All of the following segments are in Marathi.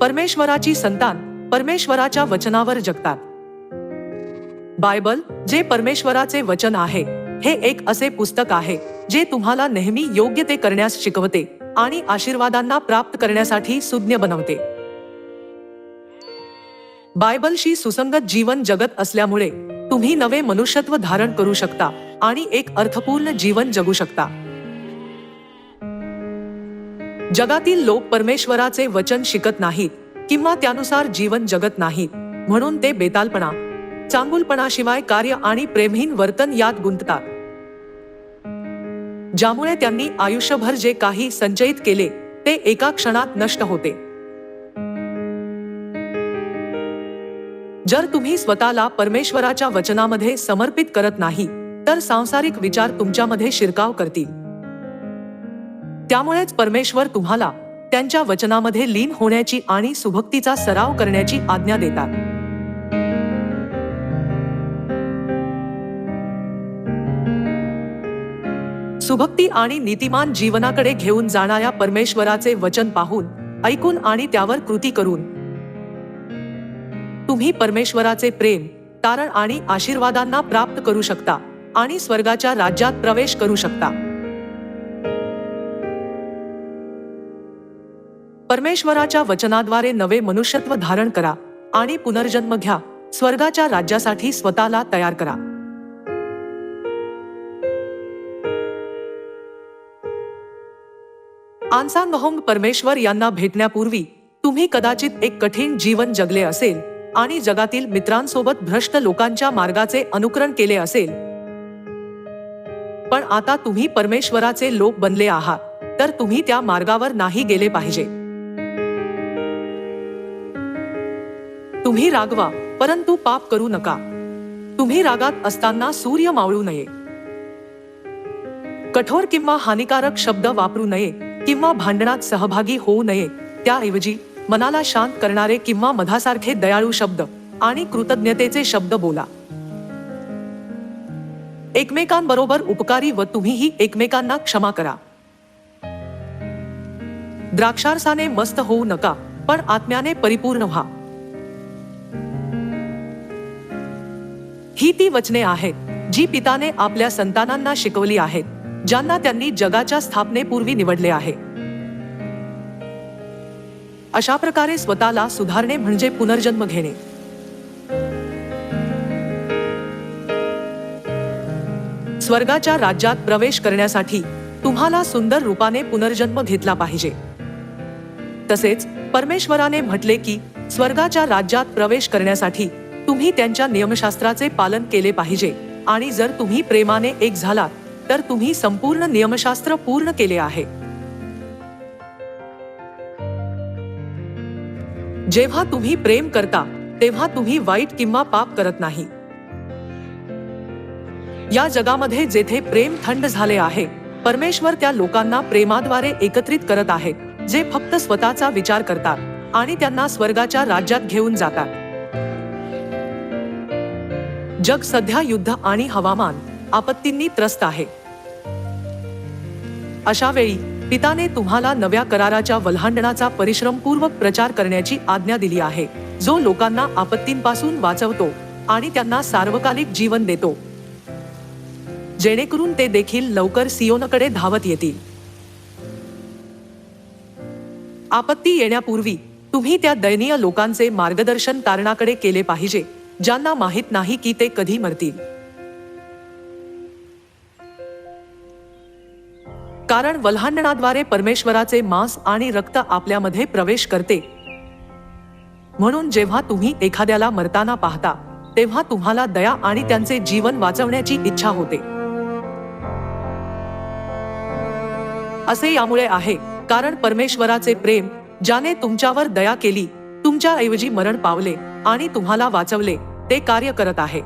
परमेश्वराची संतान परमेश्वराच्या वचनावर जगतात. बायबल जे परमेश्वराचे वचन आहे हे एक असे पुस्तक आहे जे तुम्हाला नेहमी योग्य ते करण्यास शिकवते आणि आशीर्वादांना प्राप्त करण्यासाठी सुज्ञ बनवते. बायबलशी सुसंगत जीवन जगत असल्यामुळे तुम्ही नवे मनुष्यत्व धारण करू शकता आणि एक अर्थपूर्ण जीवन जगू शकता. जगातील लोक परमेश्वराचे वचन शिकत नाहीत किंवा त्यानुसार जीवन जगत नाहीत. म्हणून ते बेतालपणा चांगुलपणाशिवाय कार्य आणि प्रेमहीन वर्तन यात गुंततात. ज्यामुळे त्यांनी आयुष्यभर जे काही संचयित केले ते एका क्षणात नष्ट होते. जर तुम्ही स्वतःला परमेश्वराच्या वचनामध्ये समर्पित करत नाही तर सांसारिक विचार तुमच्यामध्ये शिरकाव करतील. त्यामुळेच परमेश्वर तुम्हाला त्यांच्या वचनामध्ये लीन होण्याची आणि सुभक्तीचा सराव करण्याची आज्ञा देतात. सुभक्ती आणि नीतिमान जीवनाकडे घेऊन जाणाऱ्या परमेश्वराचे वचन पाहून ऐकून आणि त्यावर कृती करून तुम्ही परमेश्वराचे प्रेम तारण आणि आशीर्वादांना प्राप्त करू शकता आणि स्वर्गाच्या राज्यात प्रवेश करू शकता. परमेश्वराच्या वचनाद्वारे नवे मनुष्यत्व धारण करा आणि पुनर्जन्म घ्या. स्वर्गाच्या राज्यासाठी स्वतःला तयार करा. आन्सांगहोंग परमेश्वर यांना भेटण्यापूर्वी तुम्ही कदाचित एक कठीण जीवन जगले असेल आणि जगातील मित्रांसोबत भ्रष्ट लोकांच्या मार्गाचे अनुकरण केले असेल. पण आता तुम्ही परमेश्वराचे लोक बनले आहात तर तुम्ही त्या मार्गावर नाही गेले पाहिजे. तुम्ही रागवा परंतु पाप करू नका. तुम्ही रागात असताना सूर्य मावळू नये. कठोर किंवा हानिकारक शब्द वापरू नये किंवा भांडणात सहभागी होऊ नये. त्याऐवजी मनाला शांत करणारे किंवा मधासारखे दयाळू शब्द आणि कृतज्ञतेचे शब्द बोला. एकमेकांबरोबर उपकारी व तुम्हीही एकमेकांना क्षमा करा. द्राक्षारसाने मस्त होऊ नका पण आत्म्याने परिपूर्ण व्हा. ही ती वचने आहेत जी पिताने आपल्या संतानांना शिकवली आहेत ज्यांना त्यांनी जगाच्या स्थापनेपूर्वी निवडले आहे. अशा प्रकारे स्वतःला सुधारणे म्हणजे पुनर्जन्म घेणे. स्वर्गाच्या राज्यात प्रवेश करण्यासाठी तुम्हाला सुंदर रूपाने पुनर्जन्म घेतला पाहिजे. तसेच परमेश्वराने म्हटले की स्वर्गाच्या राज्यात प्रवेश करण्यासाठी तुम्ही त्यांच्या नियमशास्त्राचे पालन केले पाहिजे. आणि जर तुम्ही प्रेमाने एक झालात तर तुम्ही संपूर्ण नियमशास्त्र पूर्ण केले आहे. जेव्हा तुम्ही प्रेम करता तेव्हा तुम्ही वाईट किंवा पाप करत नाही. या जगामध्ये जेथे प्रेम थंड झाले आहे परमेश्वर त्या लोकांना प्रेमाद्वारे एकत्रित करत आहे जे फक्त स्वतःचा विचार करतात आणि त्यांना स्वर्गाच्या राज्यात घेऊन जातात. जग सध्या युद्ध आणि हवामान आपत्तींनी त्रस्त आहे. अशा वेळी पिताने तुम्हाला नव्या कराराच्या वल्हांडणाचा परिश्रमपूर्वक प्रचार करण्याची आज्ञा दिली आहे जो लोकांना आपत्तींपासून वाचवतो आणि त्यांना सार्वकालिक जीवन देतो. जेणेकरून ते देखील लवकर सियोनकडे धावत येतील. आपत्ती येण्यापूर्वी तुम्ही त्या दयनीय लोकांचे मार्गदर्शन कारणाकडे केले पाहिजे. ज्यांना माहीत नाही की ते कधी मरतील. कारण वल्हांडणाद्वारे परमेश्वराचे मांस आणि रक्त आपल्यामध्ये प्रवेश करते. म्हणून जेव्हा तुम्ही एखाद्याला मरताना पाहता तेव्हा तुम्हाला दया आणि त्यांचे जीवन वाचवण्याची इच्छा होते. असे यामुळे आहे कारण परमेश्वराचे प्रेम ज्याने तुमच्यावर दया केली तुमच्याऐवजी मरण पावले. आणि तुम्हाला वाचवले ते कार्य करत आहे.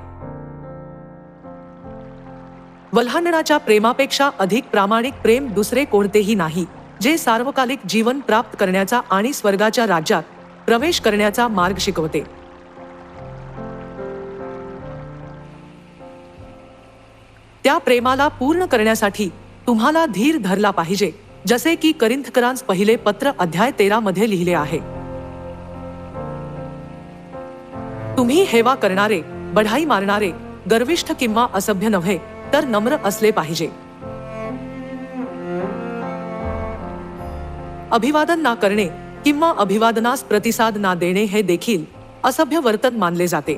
वल्हांडणाच्या प्रेमापेक्षा अधिक प्रामाणिक प्रेम दुसरे कोणतेही नाही जे सार्वकालिक जीवन प्राप्त करण्याचा आणि स्वर्गाच्या राज्यात प्रवेश करण्याचा मार्ग शिकवते. त्या प्रेमाला पूर्ण करण्यासाठी तुम्हाला धीर धरला पाहिजे जसे की करिंथकरांस पहिले पत्र अध्याय तेरा मध्ये लिहिले आहे. तुम्ही हेवा करणारे बढाई मारणारे गर्विष्ठ किंवा असभ्य नव्हे तर नम्र असले पाहिजे. अभिवादन ना करणे किंवा अभिवादनास प्रतिसाद ना देणे हे देखील असभ्य वर्तन मानले जाते.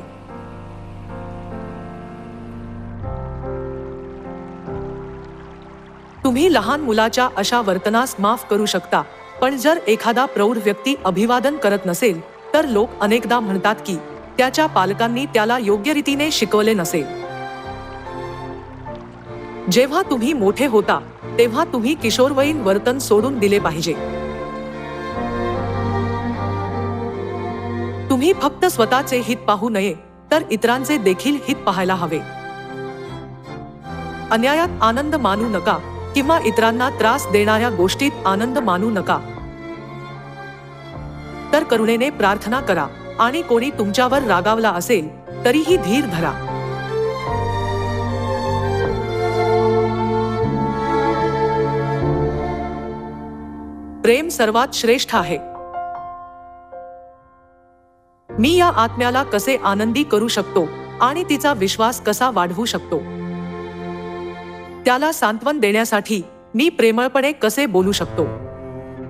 तुम्ही लहान मुलाच्या अशा वर्तनास माफ करू शकता पण जर एखादा प्रौढ व्यक्ती अभिवादन करत नसेल तर लोक अनेकदा म्हणतात की त्याच्या पालकांनी त्याला योग्य रीतीने शिकवले नसेल. जेव्हा तुम्ही मोठे होता तेव्हा तुम्ही किशोरवयीन वर्तन सोडून दिले पाहिजे. तुम्ही फक्त स्वतःचे हित पाहू नये तर इतरांचे देखील हित पाहायला हवे. अन्यायात आनंद मानू नका किंवा इतरांना त्रास देणाऱ्या गोष्टीत आनंद मानू नका. तर करुणेने प्रार्थना करा. आणि कोणी तुमच्यावर रागावला असेल तरीही धीर धरा. प्रेम सर्वात श्रेष्ठ आहे. मी या आत्म्याला कसे आनंदी करू शकतो आणि तिचा विश्वास कसा वाढवू शकतो? त्याला सांत्वन देण्यासाठी मी प्रेमळपणे कसे बोलू शकतो?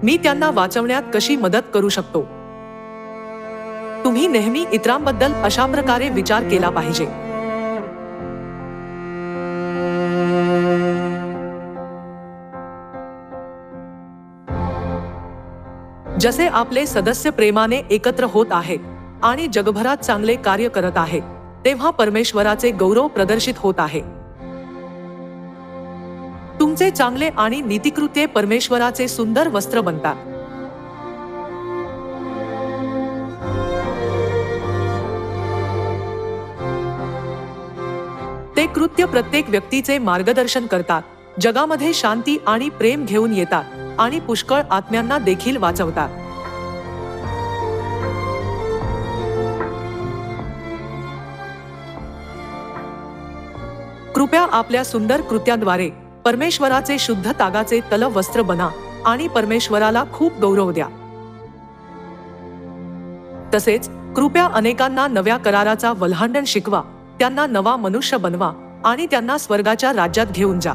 मी त्यांना वाचवण्यात कशी मदत करू शकतो? तुम्ही नेहमी इतरांबद्दल अशा प्रकारे विचार केला पाहिजे. जसे आपले सदस्य प्रेमाने एकत्र होत आहेत आणि जगभरात चांगले कार्य करत आहे तेव्हा परमेश्वराचे गौरव प्रदर्शित होत आहे. तुमचे चांगले आणि नीतिकृत्ये परमेश्वराचे सुंदर वस्त्र बनतात. कृत्य प्रत्येक व्यक्तीचे मार्गदर्शन करतात. जगामध्ये शांती आणि प्रेम घेऊन येतात आणि पुष्कळ आत्म्यांना देखील वाचवतात. कृपया आपल्या सुंदर कृत्यांद्वारे परमेश्वराचे शुद्ध तागाचे तल वस्त्र बना आणि परमेश्वराला खूप गौरव द्या. तसेच कृपया अनेकांना नव्या कराराचा वल्हांडण शिकवा त्यांना नवा मनुष्य बनवा आणि त्यांना स्वर्गाच्या राज्यात घेऊन जा.